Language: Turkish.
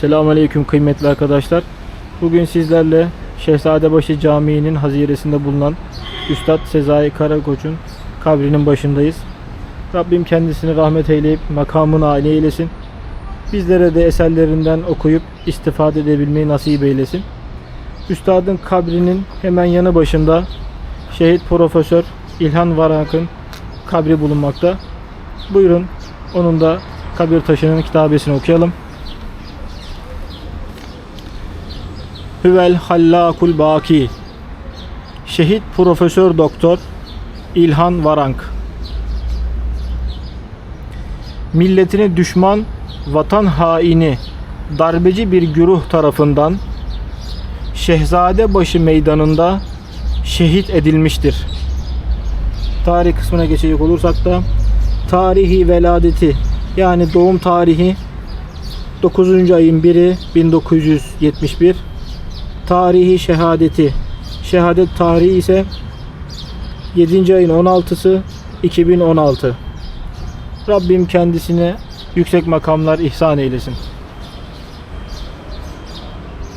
Selamünaleyküm kıymetli arkadaşlar. Bugün sizlerle Şehzadebaşı Camii'nin haziresinde bulunan Üstad Sezai Karakoç'un kabrinin başındayız. Rabbim kendisini rahmet eyleyip makamını âli eylesin. Bizlere de eserlerinden okuyup istifade edebilmeyi nasip eylesin. Üstadın kabrinin hemen yanı başında Şehit Profesör İlhan Varank'ın kabri bulunmakta. Buyurun onun da kabir taşının kitabesini okuyalım. Hüvel Hallakul Baki Şehit Profesör Doktor İlhan Varank Milletine düşman, vatan haini, darbeci bir güruh tarafından Şehzadebaşı meydanında şehit edilmiştir. Tarih kısmına geçecek olursak da tarihi veladeti yani doğum tarihi 9. ayın 1'i 1971 tarihi şehadeti şehadet tarihi ise 7. ayın 16'sı 2016 Rabbim kendisine yüksek makamlar ihsan eylesin.